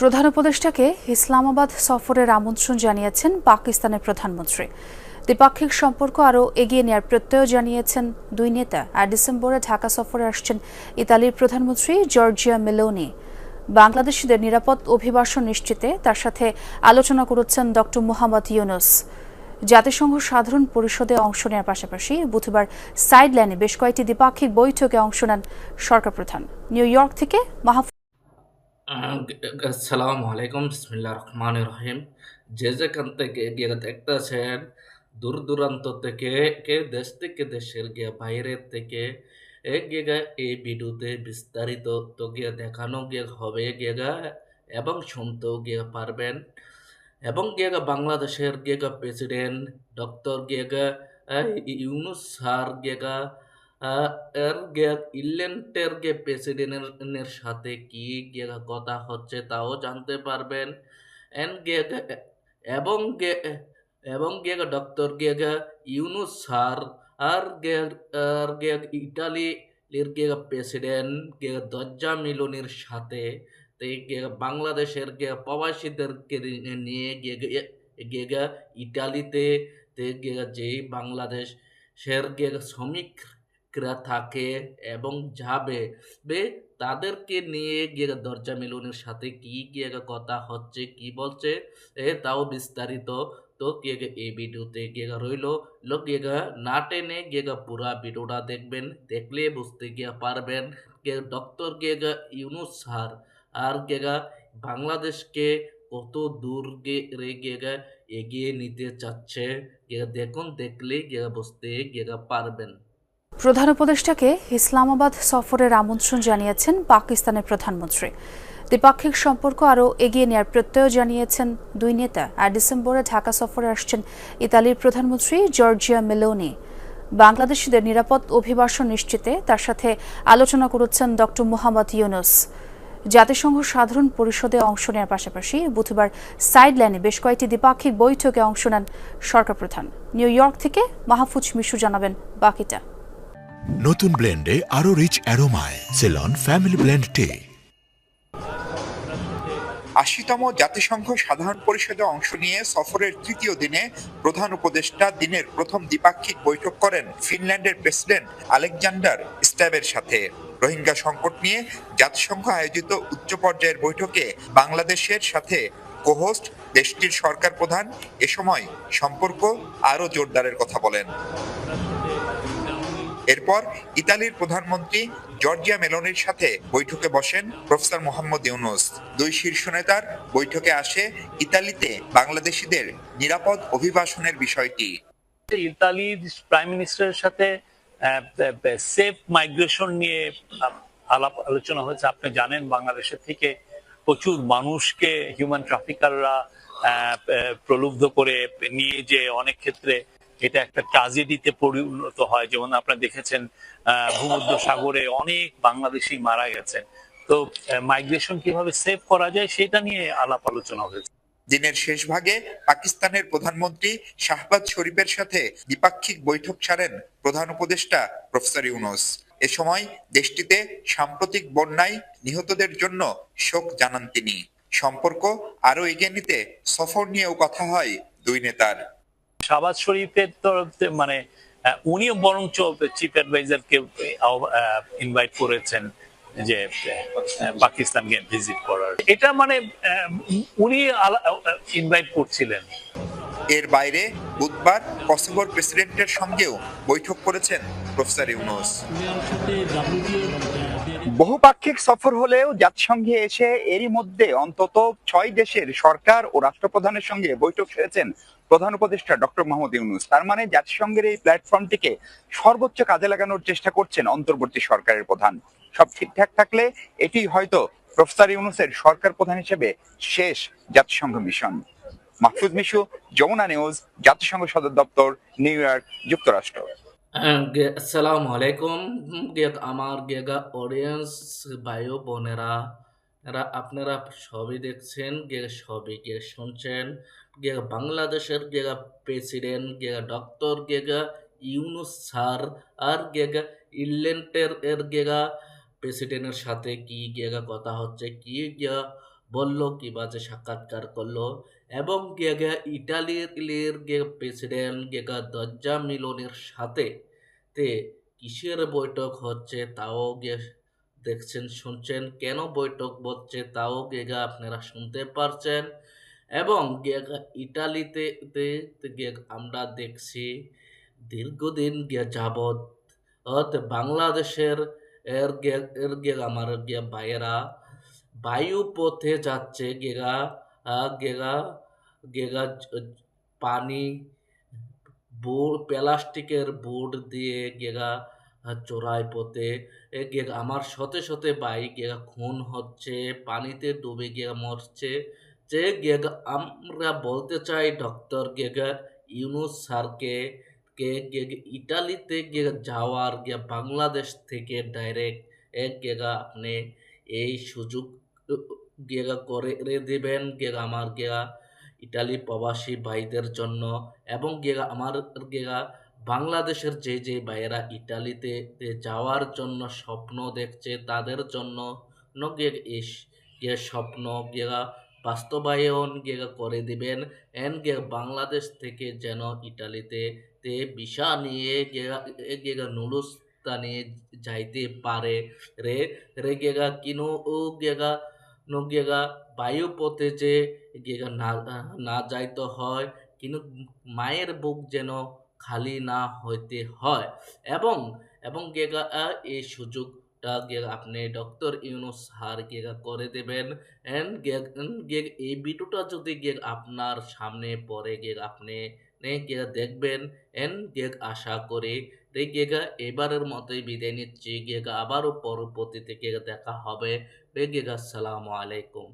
প্রধান উপদেষ্টাকে ইসলামাবাদ সফরের আমন্ত্রণ জানিয়েছেন পাকিস্তানের প্রধানমন্ত্রী। দ্বিপাক্ষিক সম্পর্ক আরও এগিয়ে নেওয়ার প্রত্যয় জানিয়েছেন দুই নেতা। আর ডিসেম্বরে ঢাকা সফরে আসছেন ইতালির প্রধানমন্ত্রী জর্জিয়া মেলোনি। বাংলাদেশিদের নিরাপদ অভিবাসন নিশ্চিতে তার সাথে আলোচনা করেছেন ডক্টর মোহাম্মদ ইউনুস। জাতিসংঘ সাধারণ পরিষদে অংশ নেওয়ার পাশাপাশি বুধবার সাইডলাইনে বেশ কয়েকটি দ্বিপাক্ষিক বৈঠকে অংশ নেন সরকার প্রধান নিউ ইয়র্ক থেকে মাহফুজ আসসালামু আলাইকুম, বিসমিল্লাহ রহমান রহিম। যে যেখান থেকে গিয়ে দেখতেছেন, দূর দূরান্ত থেকে, কে দেশ থেকে দেশের গিয়ে বাইরের থেকে এক গেগা এই ভিডিওতে বিস্তারিত তো গিয়ে দেখানো গিয়ে হবে গেগা এবং শুনতেও গিয়ে পারবেন। এবং গিয়ে বাংলাদেশের গিয়ে প্রেসিডেন্ট ডক্টর গেগা ইউনুস স্যার গিয়ে আহ, এর গে প্রেসিডেন্টের সাথে কি গে কথা হচ্ছে তাও জানতে পারবেন। এন গে এবং গে এবং গে ডক্টর গে ইউনুস স্যার আর গে আর গে এর গে প্রেসিডেন্ট গে দজ্জা মিলনের সাথে গে বাংলাদেশের গে প্রবাসীদেরকে নিয়ে গে গে গে ইটালিতে গে যেই বাংলাদেশ শের গে শ্রমিক রা থাকে এবং যাবে। বে, তাদেরকে নিয়ে গিয়ে দরজা মিলনের সাথে কি গিয়ে কথা হচ্ছে, কি বলছে, এ, তাও বিস্তারিত তো গিয়ে এই ভিডিওতে গিয়ে রইল। লোক গিয়ে না টেনে গিয়ে পুরা ভিডিওটা দেখবেন, দেখলে বুঝতে গিয়ে পারবেন কে ডক্টর গিয়ে ইউনুস স্যার আর গিয়ে বাংলাদেশকে কত দূর গিয়ে এগিয়ে নিতে চাচ্ছে। গিয়ে দেখুন দেখলে গিয়ে বুঝতে গিয়ে পারবেন। প্রধান উপদেষ্টাকে ইসলামাবাদ সফরের আমন্ত্রণ জানিয়েছেন পাকিস্তানের প্রধানমন্ত্রী। দ্বিপাক্ষিক সম্পর্ক আরও এগিয়ে নেওয়ার প্রত্যয় জানিয়েছেন দুই নেতা। আর ডিসেম্বরে ঢাকা সফরে আসছেন ইতালির প্রধানমন্ত্রী জর্জিয়া মেলোনি। বাংলাদেশিদের নিরাপদ অভিবাসন নিশ্চিতে তার সাথে আলোচনা করেছেন ডক্টর মোহাম্মদ ইউনুস। জাতিসংঘ সাধারণ পরিষদে অংশ নেওয়ার পাশাপাশি বুধবার সাইডলাইনে বেশ কয়েকটি দ্বিপাক্ষিক বৈঠকে অংশ নেন সরকার প্রধান নিউ ইয়র্ক থেকে মাহফুজ মিশু জানাবেন বাকিটা। নতুন ব্লেন্ডে আরও রিচ অ্যারোমায় সেলন ফ্যামিলি ব্লেন্ড টে আশিতম জাতিসংঘ সাধারণ পরিষদে অংশ নিয়ে সফরের তৃতীয় দিনে প্রধান উপদেষ্টা দিনের প্রথম দ্বিপাক্ষিক বৈঠক করেন ফিনল্যান্ডের প্রেসিডেন্ট আলেকজান্ডার স্ট্যাবের সাথে। রোহিঙ্গা সংকট নিয়ে জাতিসংঘ আয়োজিত উচ্চ পর্যায়ের বৈঠকে বাংলাদেশের সাথে কোহোস্ট, দেশটির সরকার প্রধান, এ সময় সম্পর্ক আরও জোরদারের কথা বলেন। এরপর ইতালির প্রধানমন্ত্রী জর্জিয়া মেলোনির সাথে বৈঠকে বসেন প্রফেসর মোহাম্মদ ইউনুস। দুই শীর্ষ নেতার বৈঠকে আসে ইতালিতে বাংলাদেশিদের নিরাপদ অভিবাসনের বিষয়টি। ইতালির প্রাইম মিনিস্টারের সাথে সেফ মাইগ্রেশন নিয়ে আলাপ আলোচনা হয়েছে। আপনি জানেন বাংলাদেশের থেকে প্রচুর মানুষকে হিউম্যান ট্রাফিকাররা প্রলুব্ধ করে নিয়ে যে অনেক ক্ষেত্রে এটা একটা ট্রাজেডিতে পরিণত হয়। যেমন আপনারা দেখেছেন ভূমধ্য সাগরে অনেক বাংলাদেশি মারা গেছেন। তো মাইগ্রেশন কীভাবে সেভ করা যায় সেটা নিয়ে আলাপ আলোচনা হয়েছে। দিনের শেষ ভাগে পাকিস্তানের প্রধানমন্ত্রী শাহবাজ শরীফের সাথে দ্বিপাক্ষিক বৈঠক ছাড়েন প্রধান উপদেষ্টা প্রফেসর ইউনুস। এ সময় দেশটিতে সাম্প্রতিক বন্যায় নিহতদের জন্য শোক জানান তিনি। সম্পর্ক আরও এগিয়ে নিতে সফর নিয়েও কথা হয় দুই নেতার। শাহবাজ শরীফের তরফ মানে উনিও বরঞ্চ চিফ অ্যাডভাইজারকে ইনভাইট করেছেন যে পাকিস্তানকে ভিজিট করার। এটা মানে উনি ইনভাইট করছিলেন। এর বাইরে বুধবার কসোভোর প্রেসিডেন্টের সঙ্গেও বৈঠক করেছেন প্রফেসর ইউনুস। বহুপাক্ষিক সফর হলেও জাতিসংঘে এসে এরই মধ্যে অন্তত ছয় দেশের সরকার ও রাষ্ট্রপ্রধানের সঙ্গে বৈঠক সেরেছেন প্রধান উপদেষ্টা ডক্টর মোহাম্মদ ইউনুস। তার মানে জাতিসংঘের এই প্ল্যাটফর্মটিকে সর্বোচ্চ কাজে লাগানোর চেষ্টা করছেন অন্তর্বর্তী সরকারের প্রধান। সব ঠিকঠাক থাকলে এটি হয়তো প্রফেসর ইউনুসের সরকার প্রধান হিসেবে শেষ জাতিসংঘ মিশন। মাহফুজ মিশু, যমুনা নিউজ, জাতিসংঘ সদর দপ্তর, নিউ ইয়র্ক, যুক্তরাষ্ট্র। আসসালামু আলাইকুম। আমার গেগা অডিয়েন্স ভাই বোনেরা আপনারা সবই দেখছেন, গে, সবই গে শুনছেন। গে বাংলাদেশের গেগা প্রেসিডেন্ট গেগা ডক্টর গেগা ইউনুস স্যার আর গেগা ইংল্যান্ডের এর গেগা প্রেসিডেন্টের সাথে কি গেগা কথা হচ্ছে কি গিয়া বলল কিবা বাজে সাক্ষাৎকার করল এবং গিয়ে ইটালির গে প্রেসিডেন্ট গিয়ে দরজা মিলনের সাথে তে কিসের বৈঠক হচ্ছে তাও গে দেখছেন শুনছেন কেন বৈঠক হচ্ছে তাও গিয়ে আপনারা শুনতে পারছেন এবং ইটালিতে আমরা দেখছি দীর্ঘদিন গিয়ে যাবৎ বাংলাদেশের এর এর গে আমার গিয়ে বায়ু পথে যাচ্ছে গেগা গেগা গেগা পানি বোর্ড প্লাস্টিকের বোর্ড দিয়ে গেগা চোরাই পথে গেগা আমার শতে শতে বাইক গেগা খুন হচ্ছে, পানিতে ডুবে গিয়ে মরছে যে গেগা আমরা বলতে চাই ডক্টর গেগা ইউনুস স্যারকে, কে গে- ইটালিতে গিয়ে যাওয়ার গিয়ে বাংলাদেশ থেকে ডাইরেক্ট এক গেগা আপনি এই সুযোগ গেগা করে দেবেন, গেগা আমার গেগা ইটালি প্রবাসী ভাইদের জন্য এবং গেগা আমার গেগা বাংলাদেশের যে যে ভাইয়েরা ইটালিতে যাওয়ার জন্য স্বপ্ন দেখছে তাদের জন্য গে স্বপ্ন, গেগা বাস্তবায়ন করে দিবেন। এন বাংলাদেশ থেকে যেন ইটালিতে তে ভিসা নিয়ে গেগা এ গেগা নুলুস্তানে যাইতে পারে। রে রে গেগা কিনো, ও গেগা নো গেগা বায়ুপথে যে গেগা না না যাইতে হয় কিন্তু মায়ের বুক যেন খালি না হইতে হয়। এবং এবং গেগা এই সুযোগটা গেগা আপনি ডক্টর ইউনুস স্যার গেগা করে দেবেন। অ্যান্ড গেগ এই ভিডিওটা যদি গেগ আপনার সামনে পরে গেগ আপনি গেগা দেখবেন। এন গেগ আশা করি গেগা এবারের মতোই বিদায় নিচ্ছি। গেগা আবারও পরবর্তীতে গেগা দেখা হবে। রে গেগা আসসালামু আলাইকুম।